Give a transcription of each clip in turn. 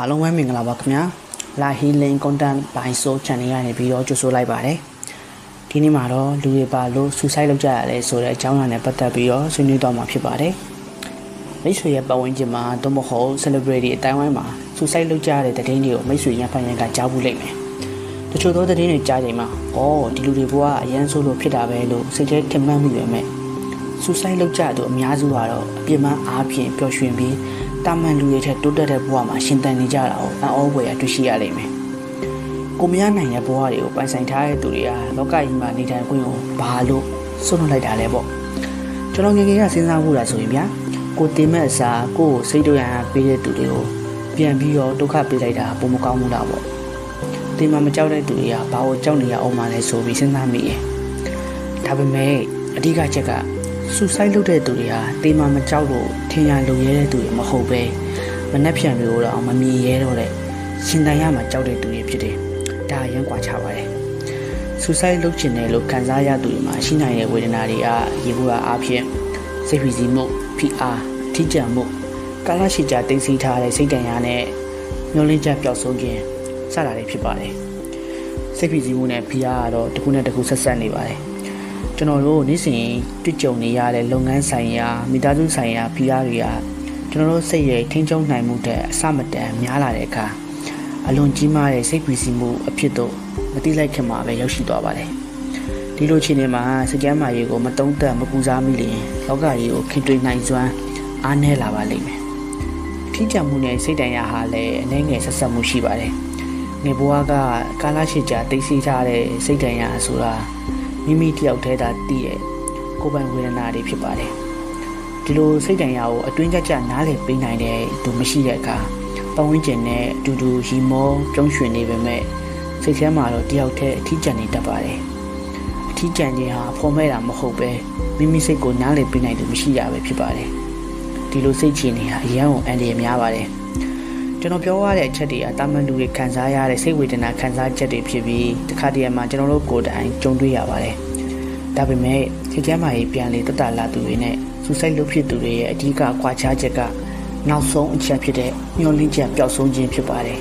အားလုံးပဲမင်္ဂလာပါခင်ဗျာ La Healing Content by Soul Channel ကနေပြီးတော့ကြိုဆိုလိုက်ပါတယ်ဒီနေ့မှာတော့လူတွေပါလို့ suicide လုပ်ကြရလဲဆိုတဲ့အကြောင်းအရာနဲ့ပတ်သက်ပြီးတော့ဆွေးနွေးတော့မှာဖြစ်ပါတယ်မိတ်ဆွေရဲ့ပတ်ဝန်းကျင်မှာသို့မဟုတ် celebrity အတိုင်းဝိုင်းမှာ suicide လုပ်ကြရတဲ့တဲ့င်းတွေကိုမိတ်ဆွေရန်ဖန်ရန်ကကြားဘူးလိမ့်မယ်တချို့သောတဲ့င်းတွေကြားချိန်မှာအော်ဒီလူတွေဘဝအရန်ဆိုးလို့ဖြစ်တာပဲလို့စိတ်ထဲထင်မှတ်မိပေမဲ့ suicide လုပ်ကြသူအများစုကတော့အပြစ်မှန်အားဖြင့်ပျော်ရွှင်ပြီး တာမန်လူတွေထက်တိုးတက်တဲ့ဘဝမှာရှင်သန်နေကြတာကိုအံ့ဩဖွယ်ရတွေ့ရှိရလိမ့်မယ်။ကိုမရနိုင်တဲ့ဘဝတွေကိုပိုင်ဆိုင်ထားတဲ့သူတွေကလောကကြီးမှာနေထိုင်ခွင့်ကိုဘာလို့စွန့်လွတ်လိုက်တာလဲပေါ့။ကျွန်တော်ငယ်ငယ်ကစဉ်းစားမှုတာဆိုရင်ဗျာကိုတင်မဲ့အစားကိုကိုစိတ်တို့ရန်ပေးတဲ့သူတွေကိုပြန်ပြီးတော့ဒုက္ခပေးလိုက်တာပုံမကောင်းဘူးလားပေါ့။တင်မမကြောက်တဲ့သူတွေကဘာလို့ကြောက်နေရအောင်မလဲဆိုပြီးစဉ်းစားမိရဲ့။ဒါပေမဲ့အဓိကချက်က ဆူဆိုက်လုပ်တဲ့သူတွေဟာတေးမမကြောက်လို့ထင်ရလုံရဲတဲ့သူတွေမဟုတ်ပဲမနှက်ဖြန်မျိုးတော့မမြင်ရဲတော့တဲ့ရှင်တန်ရမှာကြောက်တဲ့သူတွေဖြစ်တယ်။ဒါအရင်ကွာခြားပါတယ်။ဆူဆိုက်လုပ်ချင်တယ်လို့ခံစားရသူတွေမှာရှိနိုင်တဲ့ဝေဒနာတွေကရေဘူးအားအဖြစ်စိတ်ဖိစီးမှုဖိအားထိကြံမှုကာလရှိကြတင်စီထားတဲ့စိတ်တန်ရနဲ့မျောလင်းချက်ပျောက်ဆုံးခြင်းစတာတွေဖြစ်ပါတယ်။စိတ်ဖိစီးမှုနဲ့ဖိအားကတော့တစ်ခုနဲ့တစ်ခုဆက်ဆက်နေပါတယ်။ ကျွန်တော်တို့နေ့စဉ်တွေ့ကြုံနေရတဲ့လုပ်ငန်းဆိုင်ရာမိသားစုဆိုင်ရာဖိအားတွေကကျွန်တော်တို့စိတ်ရဲ့ထိန်းချုပ်နိုင်မှုတဲ့အစမတန်များလာတဲ့အခါအလွန်ကြီးမားတဲ့စိတ်ပူစီမှုအဖြစ်သို့မတိလိုက်ခင်မှာပဲရောက်ရှိသွားပါတယ်ဒီလိုအခြေအနေမှာစကြမ်းမာရေးကိုမတုံးသက်မပူစားမိလျင်လောကကြီးကိုခင်တွေးနိုင်စွမ်းအားနည်းလာပါလိမ့်မယ်ထိကြမှုနဲ့စိတ်တန်ရာဟာလည်းအနေငယ်ဆက်ဆက်မှုရှိပါတယ်နေဘွားကကာလရှိကြာသိသိထားတဲ့စိတ်တန်ရာဆိုတာ မိမိတယောက်တည်းသာတည်ရဲ့ကိုယ်ပိုင်ဝေဒနာတွေဖြစ်ပါတယ်ဒီလိုစိတ်တန်ရာကိုအတွင်းကြကြနားလည်ပေးနိုင်တဲ့သူမရှိတဲ့အခါပတ်ဝန်းကျင်နဲ့အတူတူရီမောပြုံးရွှင်နေပေမဲ့စိတ်ထဲမှာတော့တယောက်တည်းအထီးကျန်နေတတ်ပါတယ်အထီးကျန်ခြင်းဟာဖော်မဲ့တာမဟုတ်ပဲမိမိစိတ်ကိုနားလည်ပေးနိုင်သူမရှိရပဲဖြစ်ပါတယ်ဒီလိုစိတ်ချနေဟာအရန်ကိုအန်ဒီရများပါတယ် ကျွန်တော်ပြောရတဲ့အချက်တွေကတာမန်လူတွေခံစားရတဲ့စိတ်ဝေဒနာခံစားချက်တွေဖြစ်ပြီးတခါတည်းမှာကျွန်တော်တို့ကိုယ်တိုင်ကြုံတွေ့ရပါတယ်။ဒါပေမဲ့စိတ်ကျမ်းမာရေးပြန်လေတတလာသူတွေနဲ့စူဆိုက်လုပ်ဖြစ်သူတွေရဲ့အဓိကကွာခြားချက်ကနောက်ဆုံးအချက်ဖြစ်တဲ့မျောလင့်ချက်ပျောက်ဆုံးခြင်းဖြစ်ပါတယ်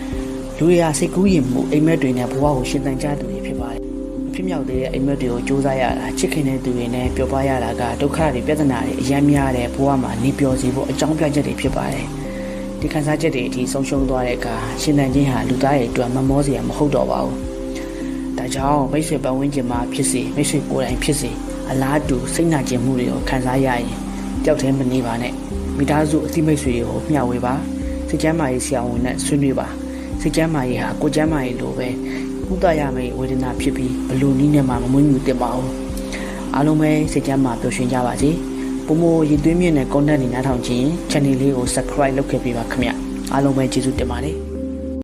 ။လူတွေဟာစိတ်ကူးရင်မှုအိမ်မက်တွေနဲ့ဘဝကိုရှင်သန်ကြသူတွေဖြစ်ပါတယ်။ဖြစ်မြောက်တဲ့အိမ်မက်တွေကိုစူးစမ်းရတာချစ်ခင်တဲ့သူတွေနဲ့ပျော်ပါရတာကဒုက္ခတွေပြဿနာတွေအများများတဲ့ဘဝမှာနေပျော်စီဖို့အကြောင်းပြချက်တွေဖြစ်ပါတယ်။ ဒီခံစားချက်တွေအထိဆုံးရှုံးသွားတဲ့အခါရှင်သန်ခြင်းဟာလူသားရဲ့အတွက်မမောစရာမဟုတ်တော့ပါဘူး။ဒါကြောင့်မိတ်ဆွေပတ်ဝန်းကျင်မှာဖြစ်စေမိတ်ဆွေကိုယ်တိုင်ဖြစ်စေအလားတူစိတ်နာကျင်မှုတွေကိုခံစားရရင်ကြောက်သေးမနေပါနဲ့မိသားစုအသိမိတ်ဆွေတွေကိုမျှဝေပါစိတ်ကျမ်းမာရေးဆရာဝန်နဲ့ဆွေးနွေးပါစိတ်ကျမ်းမာရေးဟာကိုယ်ကျမ်းမာရေးလိုပဲဥဒရမယ့်ဝေဒနာဖြစ်ပြီးဘလို့နည်းနဲ့မှမမွေးမြူတင်ပါဘူးအားလုံးပဲစိတ်ကျမ်းမာပျော်ရွှင်ကြပါစေ ပုံမရည်သွေးမြင့်တဲ့ content တွေနားထောင်ခြင်း channel လေးကို subscribe လုပ်ခဲ့ပေးပါခင်ဗျအားလုံးပဲကျေးဇူးတင်ပါတယ်